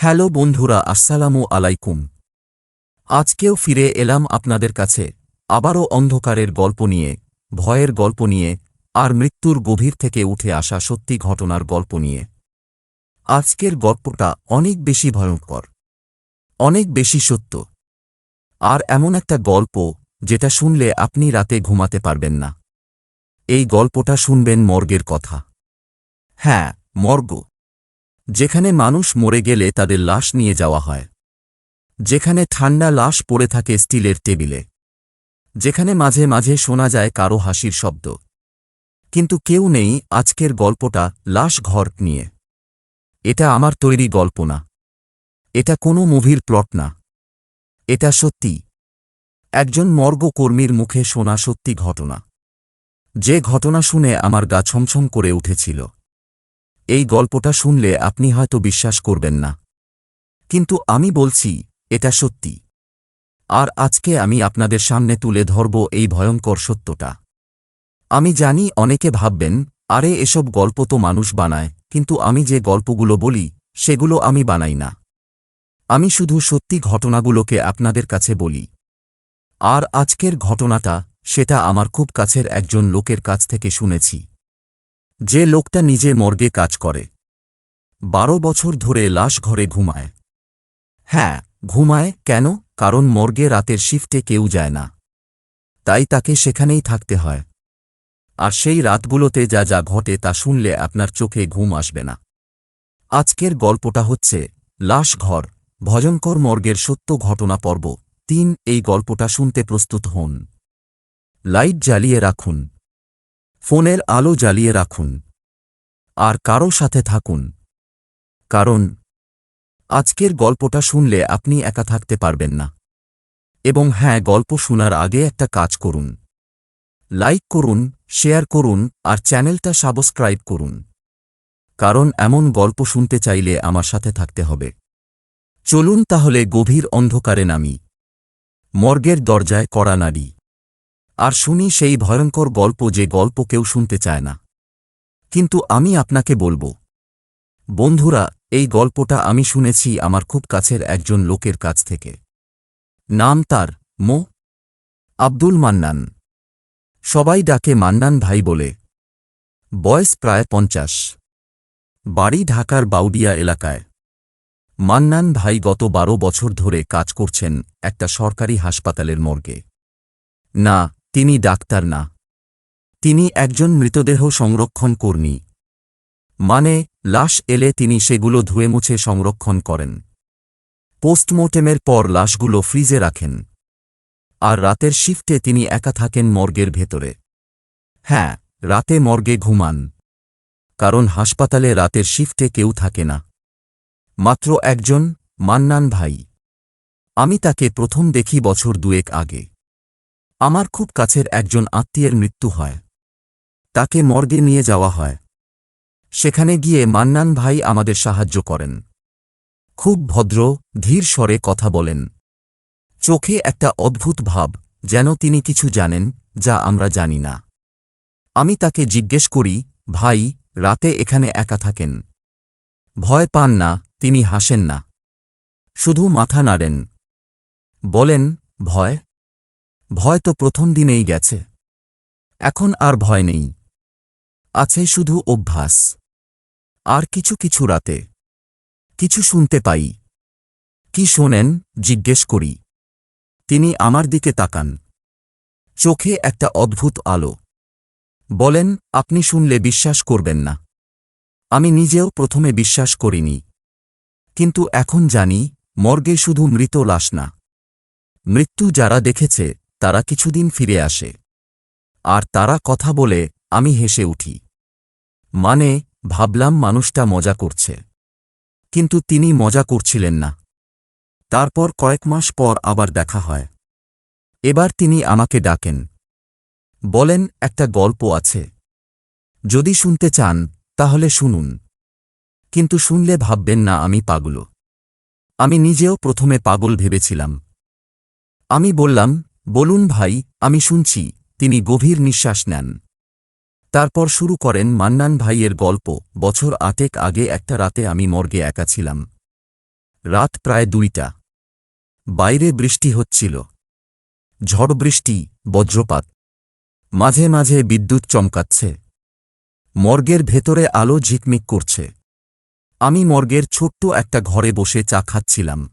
Hello বন্ধুরা, আসসালামু আলাইকুম। আজকেও ফিরে এলাম আপনাদের কাছে। আবারও অন্ধকারের গল্প নিয়ে, ভয়ের গল্প নিয়ে, আর মৃত্যুর গভীর থেকে উঠে আসা সত্যি ঘটনার গল্প নিয়ে। আজকের গল্পটা অনেক বেশি ভয়ঙ্কর। অনেক বেশি সত্য। আর এমন একটা গল্প যেটা শুনলে আপনি রাতে ঘুমাতে পারবেন না। এই গল্পটা শুনবেন মর্গের কথা। হ্যাঁ মর্গ। যেখানে মানুষ মরে গেলে তাদের লাশ নিয়ে যাওয়া হয়। যেখানে ঠান্ডা লাশ পড়ে থাকে স্টিলের টেবিলে। যেখানে মাঝে মাঝে শোনা যায় কারও হাসির শব্দ। কিন্তু কেউ নেই আজকের গল্পটা লাশ ঘর নিয়ে। এটা আমার তৈরি গল্প না। এটা কোনো মুভির প্লট না। এটা সত্যি। একজন মর্গকর্মীর মুখে শোনা সত্যি ঘটনা। যে ঘটনা শুনে আমার গা ছমছম করে উঠেছিল। এই গল্পটা শুনলে আপনি হয়তো বিশ্বাস করবেন না। কিন্তু আমি বলছি, এটা সত্যি। আর আজকে আমি আপনাদের সামনে তুলে ধরব এই ভয়ঙ্কর সত্যটা। আমি জানি অনেকে ভাববেন, আরে এসব গল্প তো মানুষ বানায়, কিন্তু আমি যে গল্পগুলো বলি, সেগুলো আমি বানাই না। আমি শুধু সত্যি ঘটনাগুলোকে আপনাদের কাছে বলি। আর আজকের ঘটনাটা, সেটা আমার খুব কাছের একজন লোকের কাছ থেকে শুনেছি। যে লোকটা নিজে মর্গে কাজ করে। বারো বছর ধরে লাশ ঘরে ঘুমায়। হ্যাঁ ঘুমায় কেন? কারণ মর্গে রাতের শিফটে কেউ যায় না। তাই তাকে সেখানেই থাকতে হয়। আর সেই রাতগুলোতে যা যা ঘটে তা শুনলে আপনার চোখে ঘুম আসবে না। আজকের গল্পটা হচ্ছে লাশ ঘর, ভয়ঙ্কর মর্গের সত্য ঘটনা পর্ব। তিন, এই গল্পটা শুনতে প্রস্তুত হন। লাইট জ্বালিয়ে রাখুন। ফোনের আলো জ্বালিয়ে রাখুন। আর কারও সাথে থাকুন। কারণ, আজকের গল্পটা শুনলে আপনি একা থাকতে পারবেন না। এবং হ্যাঁ গল্প শোনার আগে একটা কাজ করুন। লাইক করুন, শেয়ার করুন, আর চ্যানেলটা সাবস্ক্রাইব করুন। কারণ এমন গল্প শুনতে চাইলে আমার সাথে থাকতে হবে। চলুন তাহলে গভীর অন্ধকারে নামি। মর্গের দরজায় কড়া নাড়ি। আর শুনি সেই ভয়ঙ্কর গল্প যে গল্প কেউ শুনতে চায় না। কিন্তু আমি আপনাকে বলব, বন্ধুরা, এই গল্পটা আমি শুনেছি আমার খুব কাছের একজন লোকের কাছ থেকে। নাম তার, মো। আব্দুল মান্নান। সবাই ডাকে মান্নান ভাই বলে। বয়স প্রায় পঞ্চাশ। বাড়ি ঢাকার বাউডিয়া এলাকায়। মান্নান ভাই গত বারো বছর ধরে কাজ করছেন একটা সরকারি হাসপাতালের মর্গে। না তিনি ডাক্তার না। তিনি একজন মৃতদেহ সংরক্ষণ কর্মী। মানে লাশ এলে তিনি সেগুলো ধুয়ে মুছে সংরক্ষণ করেন। পোস্টমর্টেমের পর লাশগুলো ফ্রিজে রাখেন। আর রাতের শিফটে তিনি একা থাকেন মর্গের ভেতরে। হ্যাঁ রাতে মর্গে ঘুমান। কারণ হাসপাতালে রাতের শিফটে কেউ থাকে না। মাত্র একজন, মান্নান ভাই। আমি তাকে প্রথম দেখি বছর দুয়েক আগে। আমার খুব কাছের একজন আত্মীয়ের মৃত্যু হয়। তাকে মর্গে নিয়ে যাওয়া হয়। সেখানে গিয়ে মান্নান ভাই আমাদের সাহায্য করেন। খুব ভদ্র, ধীর স্বরে কথা বলেন। চোখে একটা অদ্ভুত ভাব, যেন তিনি কিছু জানেন, যা আমরা জানি না। আমি তাকে জিজ্ঞেস করি, ভাই, রাতে এখানে একা থাকেন? ভয় পান না, তিনি হাসেন না। শুধু মাথা নাড়েন। বলেন, ভয়? ভয় তো প্রথম দিনেই গেছে। এখন আর ভয় নেই। আছে শুধু অভ্যাস। আর কিছু কিছু রাতে। কিছু শুনতে পাই। কি শোনেন, জিজ্ঞেস করি। তিনি আমার দিকে তাকান। চোখে একটা অদ্ভুত আলো। বলেন, আপনি শুনলে বিশ্বাস করবেন না। আমি নিজেও প্রথমে বিশ্বাস করিনি। কিন্তু এখন জানি, মর্গে শুধু মৃত লাশ না। মৃত্যু যারা দেখেছে তারা কিছুদিন ফিরে আসে। আর তারা কথা বলে, আমি হেসে উঠি। মানে ভাবলাম মানুষটা মজা করছে। কিন্তু তিনি মজা করছিলেন না। তারপর কয়েক মাস পর আবার দেখা হয়। এবার তিনি আমাকে ডাকেন। বলেন, একটা গল্প আছে। যদি শুনতে চান, তাহলে শুনুন। কিন্তু শুনলে ভাববেন না, আমি পাগল। আমি নিজেও প্রথমে পাগল ভেবেছিলাম। আমি বললাম বলুন ভাই, আমি শুনছি, তিনি গভীর নিঃশ্বাস নেন। তারপর শুরু করেন মান্নান ভাইয়ের গল্প, বছর আটেক আগে একটা রাতে আমি মর্গে একা ছিলাম। রাত প্রায় দুইটা। বাইরে বৃষ্টি হচ্ছিল। ঝড় বৃষ্টি, বজ্রপাত। মাঝে মাঝে বিদ্যুৎ চমকাচ্ছে। মর্গের ভেতরে আলো ঝিকমিক করছে। আমি মর্গের ছোট্ট একটা ঘরে বসে চা খাচ্ছিলাম।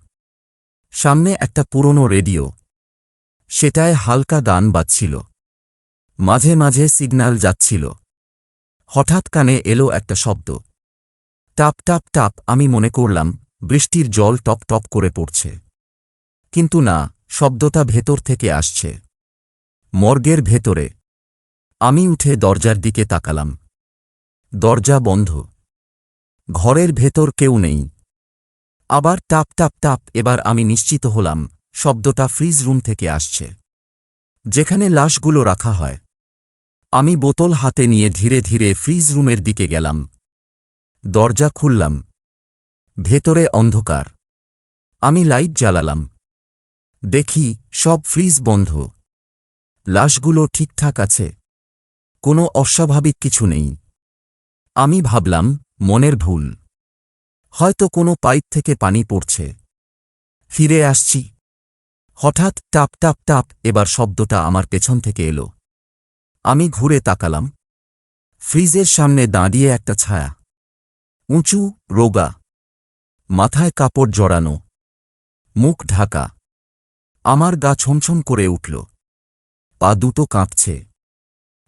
সামনে একটা পুরনো রেডিও। সেটায় হালকা গান বাজছিল। মাঝে মাঝে সিগন্যাল যাচ্ছিল। হঠাৎ কানে এলো একটা শব্দ। টাপ টাপ টাপ, আমি মনে করলাম, বৃষ্টির জল টপ টপ করে পড়ছে। কিন্তু না, শব্দটা ভেতর থেকে আসছে। মর্গের ভেতরে। আমি উঠে দরজার দিকে তাকালাম। দরজা বন্ধ। ঘরের ভেতর কেউ নেই। আবার টাপ টাপ টাপ, এবার আমি নিশ্চিত হলাম শব্দটা ফ্রিজ রুম থেকে আসছে। যেখানে লাশগুলো রাখা হয়। আমি বোতল হাতে নিয়ে ধীরে ধীরে ফ্রিজ রুমের দিকে গেলাম। দরজা খুললাম। ভেতরে অন্ধকার। আমি লাইট জ্বালালাম। দেখি, সব ফ্রিজ বন্ধ। লাশগুলো ঠিকঠাক আছে। কোনো অস্বাভাবিক কিছু নেই। আমি ভাবলাম, মনের ভুল। হয়তো কোনো পাইপ থেকে পানি পড়ছে। ফিরে আসছি। হঠাৎ টাপ টাপ টাপ, এবার শব্দটা আমার পেছন থেকে এলো। আমি ঘুরে তাকালাম। ফ্রিজের সামনে দাঁড়িয়ে একটা ছায়া। উঁচু, রোগা। মাথায় কাপড় জড়ানো। মুখ ঢাকা। আমার গা ছমছম করে উঠল। পা দুটো কাঁপছে।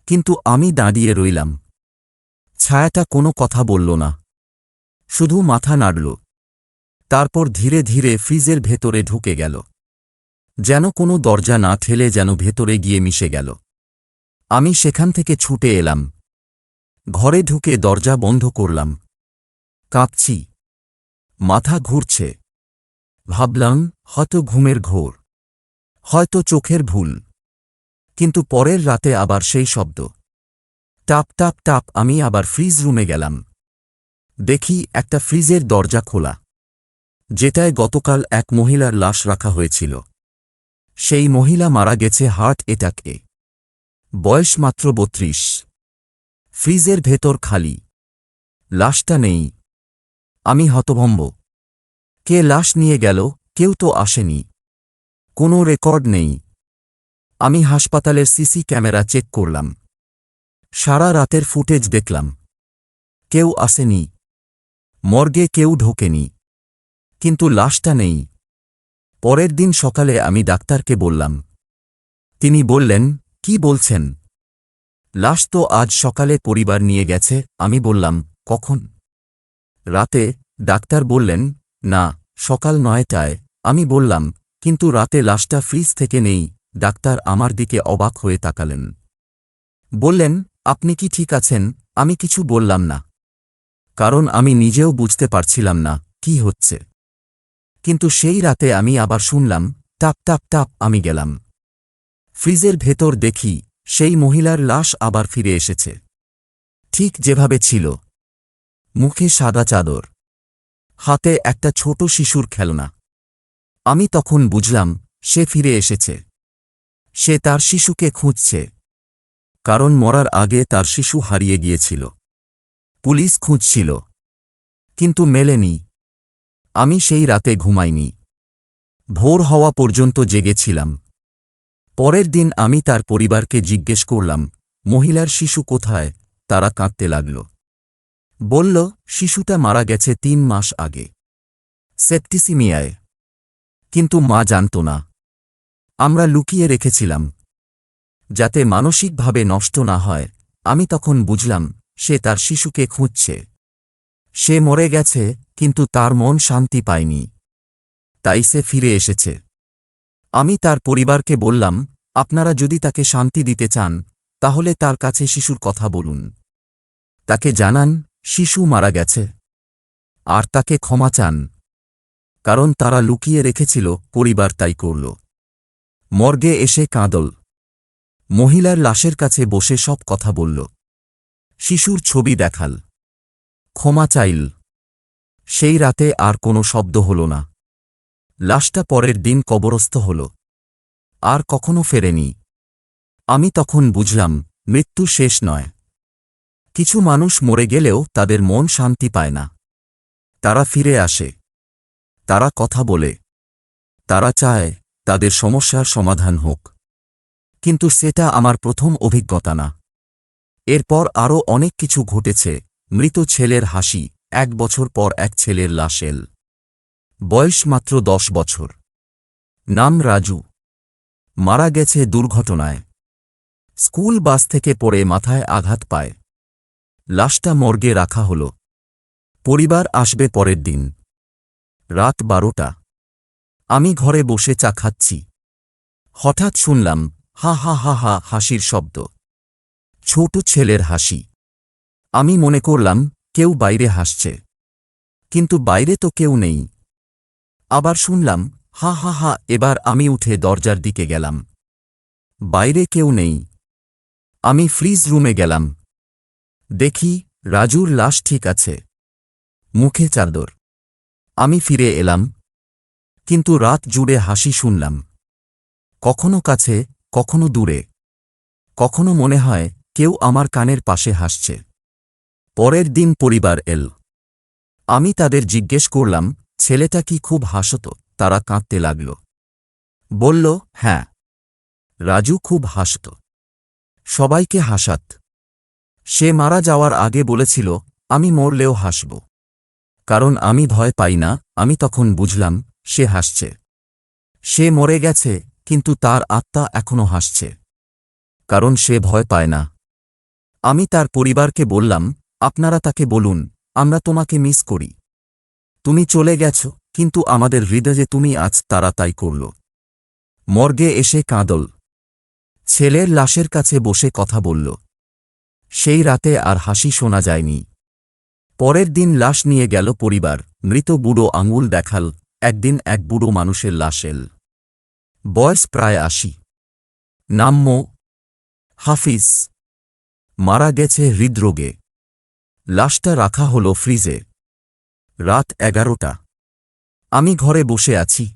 কিন্তু আমি দাঁড়িয়ে রইলাম। ছায়াটা কোনো কথা বলল না। শুধু মাথা নাড়ল। তারপর ধীরে ধীরে ফ্রিজের ভেতরে ঢুকে গেল। যেন কোনো দরজা না ঠেলে যেন ভেতরে গিয়ে মিশে গেল। আমি সেখান থেকে ছুটে এলাম। ঘরে ঢুকে দরজা বন্ধ করলাম। কাঁপছি। মাথা ঘুরছে। ভাবলাম, হয়তো ঘুমের ঘোর। হয়তো চোখের ভুল। কিন্তু পরের রাতে আবার সেই শব্দ। টাপ টাপ টাপ, আমি আবার ফ্রিজ রুমে গেলাম। দেখি একটা ফ্রিজের দরজা খোলা। যেটায় গতকাল এক মহিলার লাশ রাখা হয়েছিল। সেই মহিলা মারা গেছে হার্ট এটাকে বয়স মাত্র বত্রিশ। ফ্রিজের ভেতর খালি। লাশটা নেই। আমি হতভম্ব। কে লাশ নিয়ে গেল, কেউ তো আসেনি। কোনো রেকর্ড নেই। আমি হাসপাতালের সিসি ক্যামেরা চেক করলাম। সারা রাতের ফুটেজ দেখলাম। কেউ আসেনি। মর্গে কেউ ঢোকেনি। কিন্তু লাশটা নেই। পরের দিন সকালে আমি ডাক্তারকে বললাম। তিনি বললেন, কি বলছেন? লাশ তো আজ সকালে পরিবার নিয়ে গেছে, আমি বললাম, কখন? রাতে ডাক্তার বললেন, না, সকাল নয়টায়। আমি বললাম, কিন্তু রাতে লাশটা ফ্রিজ থেকে নেই, ডাক্তার আমার দিকে অবাক হয়ে তাকালেন। বললেন, আপনি কি ঠিক আছেন? আমি কিছু বললাম না। কারণ আমি নিজেও বুঝতে পারছিলাম না, কি হচ্ছে। কিন্তু সেই রাতে আমি আবার শুনলাম, টাপ টাপ টাপ, আমি গেলাম। ফ্রিজের ভেতর দেখি, সেই মহিলার লাশ আবার ফিরে এসেছে। ঠিক যেভাবে ছিল। মুখে সাদা চাদর। হাতে একটা ছোট শিশুর খেলনা। আমি তখন বুঝলাম, সে ফিরে এসেছে। সে তার শিশুকে খুঁজছে। কারণ মরার আগে তার শিশু হারিয়ে গিয়েছিল। পুলিশ খুঁজছিল। কিন্তু মেলেনি। আমি সেই রাতে ঘুমাইনি। ভোর হওয়া পর্যন্ত জেগেছিলাম। পরের দিন আমি তার পরিবারকে জিজ্ঞেস করলাম, মহিলার শিশু কোথায়? তারা কাঁদতে লাগল। বলল, শিশুটা মারা গেছে তিন মাস আগে। সেপ্টিসিমিয়ায়। কিন্তু মা জানত না। আমরা লুকিয়ে রেখেছিলাম। যাতে মানসিকভাবে নষ্ট না হয়, আমি তখন বুঝলাম, সে তার শিশুকে খুঁজছে। সে মরে গেছে, কিন্তু তার মন শান্তি পায়নি। তাই সে ফিরে এসেছে। আমি তার পরিবারকে বললাম, আপনারা যদি তাকে শান্তি দিতে চান, তাহলে তার কাছে শিশুর কথা বলুন। তাকে জানান, শিশু মারা গেছে। আর তাকে ক্ষমা চান। কারণ তারা লুকিয়ে রেখেছিল, পরিবার তাই করল। মর্গে এসে কাঁদল। মহিলার লাশের কাছে বসে সব কথা বলল। শিশুর ছবি দেখাল। ক্ষমা চাইল। সেই রাতে আর কোনো শব্দ হল না। লাশটা পরের দিন কবরস্থ হল। আর কখনো ফেরেনি। আমি তখন বুঝলাম, মৃত্যু শেষ নয়। কিছু মানুষ মরে গেলেও তাদের মন শান্তি পায় না। তারা ফিরে আসে। তারা কথা বলে। তারা চায়, তাদের সমস্যার সমাধান হোক। কিন্তু সেটা আমার প্রথম অভিজ্ঞতা না। এরপর আরও অনেক কিছু ঘটেছে। মৃত ছেলের হাসি, এক বছর পর এক ছেলের লাশেল। বয়স মাত্র দশ বছর। নাম রাজু। মারা গেছে দুর্ঘটনায়। স্কুল বাস থেকে পড়ে মাথায় আঘাত পায়। লাশটা মর্গে রাখা হল। পরিবার আসবে পরের দিন। রাত বারোটা। আমি ঘরে বসে চা খাচ্ছি। হঠাৎ শুনলাম, হা হা হা হা হাসির শব্দ। ছোট ছেলের হাসি। আমি মনে করলাম, কেউ বাইরে হাসছে। কিন্তু বাইরে তো কেউ নেই। আবার শুনলাম, হা হা হা, এবার আমি উঠে দরজার দিকে গেলাম। বাইরে কেউ নেই। আমি ফ্রিজ রুমে গেলাম। দেখি, রাজুর লাশ ঠিক আছে। মুখে চাদর। আমি ফিরে এলাম। কিন্তু রাত জুড়ে হাসি শুনলাম। কখনো কাছে, কখনো দূরে। কখনো মনে হয়, কেউ আমার কানের পাশে হাসছে। পরের দিন পরিবার এল। আমি তাদের জিজ্ঞেস করলাম, ছেলেটা কি খুব হাসত? তারা কাঁদতে লাগল। বলল হ্যাঁ। রাজু খুব হাসত। সবাইকে হাসাত। সে মারা যাওয়ার আগে বলেছিল, আমি মরলেও হাসব। কারণ আমি ভয় পাই না। আমি তখন বুঝলাম, সে হাসছে। সে মরে গেছে, কিন্তু তার আত্মা এখনও হাসছে। কারণ সে ভয় পায় না। আমি তার পরিবারকে বললাম আপনারা তাকে বলুন, আমরা তোমাকে মিস করি। তুমি চলে গেছ, কিন্তু আমাদের হৃদয়ে তুমি আজ, তারা তাই করল। মর্গে এসে কাঁদল। ছেলের লাশের কাছে বসে কথা বলল। সেই রাতে আর হাসি শোনা যায়নি। পরের দিন লাশ নিয়ে গেল পরিবার। মৃত বুড়ো আঙুল দেখাল, একদিন এক বুড়ো মানুষের লাশ এল। বয়স প্রায় আশি। নাম মো। হাফিজ। মারা গেছে হৃদরোগে। লাশটা রাখা হল ফ্রিজে। রাত এগারোটা। আমি ঘরে বসে আছি।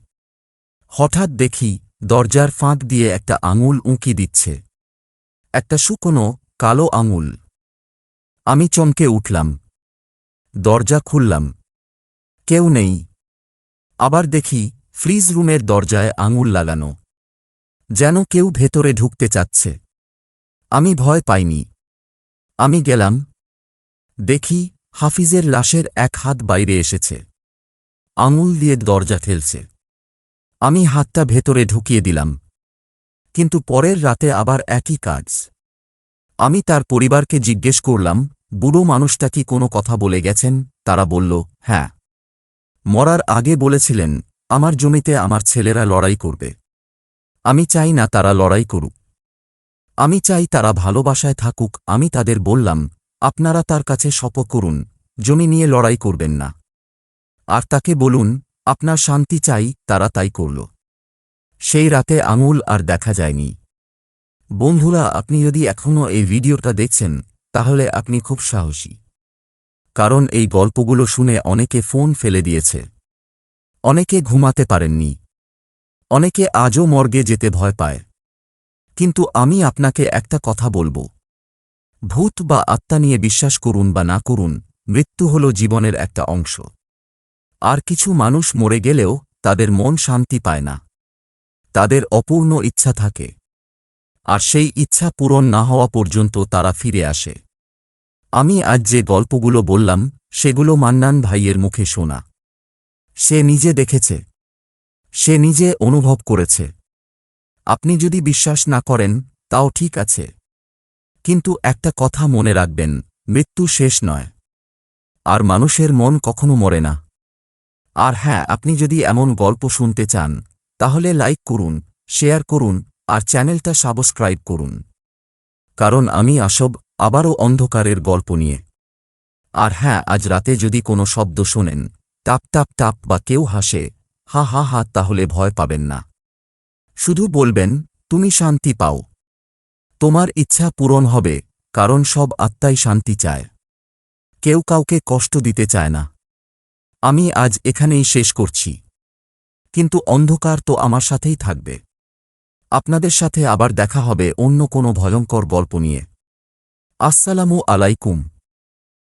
হঠাৎ দেখি দরজার ফাঁক দিয়ে একটা আঙুল উঁকি দিচ্ছে। একটা শুকনো কালো আঙুল। আমি চমকে উঠলাম। দরজা খুললাম। কেউ নেই। আবার দেখি ফ্রিজ রুমের দরজায় আঙুল লাগানো। যেন কেউ ভেতরে ঢুকতে চাচ্ছে। আমি ভয় পাইনি। আমি গেলাম। দেখি, হাফিজের লাশের এক হাত বাইরে এসেছে। আঙুল দিয়ে দরজা ঠেলছে। আমি হাতটা ভেতরে ঢুকিয়ে দিলাম। কিন্তু পরের রাতে আবার একই কাজ। আমি তার পরিবারকে জিজ্ঞেস করলাম, বুড়ো মানুষটা কি কোনো কথা বলে গেছেন? তারা বলল হ্যাঁ। মরার আগে বলেছিলেন, আমার জমিতে আমার ছেলেরা লড়াই করবে। আমি চাই না তারা লড়াই করুক। আমি চাই তারা ভালোবাসায় থাকুক। আমি তাদের বললাম আপনারা তার কাছে শপথ করুন, জমি নিয়ে লড়াই করবেন না। আর তাকে বলুন, আপনার শান্তি চাই, তারা তাই করল। সেই রাতে আঙুল আর দেখা যায়নি। বন্ধুরা, আপনি যদি এখনও এই ভিডিওটা দেখছেন, তাহলে আপনি খুব সাহসী। কারণ এই গল্পগুলো শুনে অনেকে ফোন ফেলে দিয়েছে। অনেকে ঘুমাতে পারেননি। অনেকে আজও মর্গে যেতে ভয় পায়। কিন্তু আমি আপনাকে একটা কথা বলব। ভূত বা আত্মা নিয়ে বিশ্বাস করুন বা না করুন, মৃত্যু হল জীবনের একটা অংশ। আর কিছু মানুষ মরে গেলেও তাদের মন শান্তি পায় না। তাদের অপূর্ণ ইচ্ছা থাকে। আর সেই ইচ্ছা পূরণ না হওয়া পর্যন্ত তারা ফিরে আসে। আমি আজ যে গল্পগুলো বললাম, সেগুলো মান্নান ভাইয়ের মুখে শোনা। সে নিজে দেখেছে। সে নিজে অনুভব করেছে। আপনি যদি বিশ্বাস না করেন, তাও ঠিক আছে। কিন্তু একটা কথা মনে রাখবেন, মৃত্যু শেষ নয়। আর মানুষের মন কখনো মরে না। আর হ্যাঁ আপনি যদি এমন গল্প শুনতে চান, তাহলে লাইক করুন, শেয়ার করুন, আর চ্যানেলটা সাবস্ক্রাইব করুন। কারণ আমি আসব আবারও অন্ধকারের গল্প নিয়ে। আর হ্যাঁ আজ রাতে যদি কোনো শব্দ শোনেন, টাপ টাপ টাপ বা কেউ হাসে, হা হা হা, তাহলে ভয় পাবেন না। শুধু বলবেন, তুমি শান্তি পাও। তোমার ইচ্ছা পূরণ হবে, কারণ সব আত্মাই শান্তি চায়। কেউ কাউকে কষ্ট দিতে চায় না। আমি আজ এখানেই শেষ করছি। কিন্তু অন্ধকার তো আমার সাথেই থাকবে। আপনাদের সাথে আবার দেখা হবে অন্য কোনো ভয়ঙ্কর গল্প নিয়ে। আসসালামু আলাইকুম।